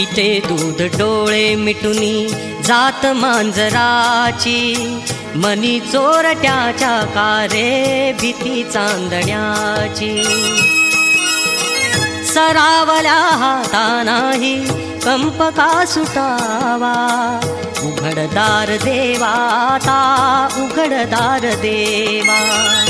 पिते दूध डोळे मिटुनी जात मांजराची. मनी चोरट्याच्या कारे भीती चांदण्याची. सरावल्या हातानाही कंप का सुटावा? उघडदार देवाता उघडदार देवा.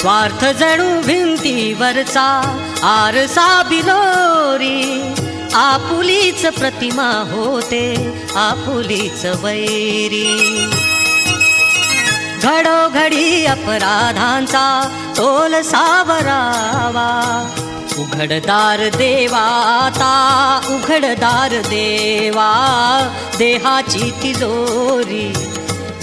स्वार्थ जणू भिंतीवरचा आरसा बिलोरी आपुलीच प्रतिमा होते आपुलीच वैरी. घडोघडी अपराधांचा तोल सावरावा. उघडदार देवाता उघडदार देवा. देहाची तिजोरी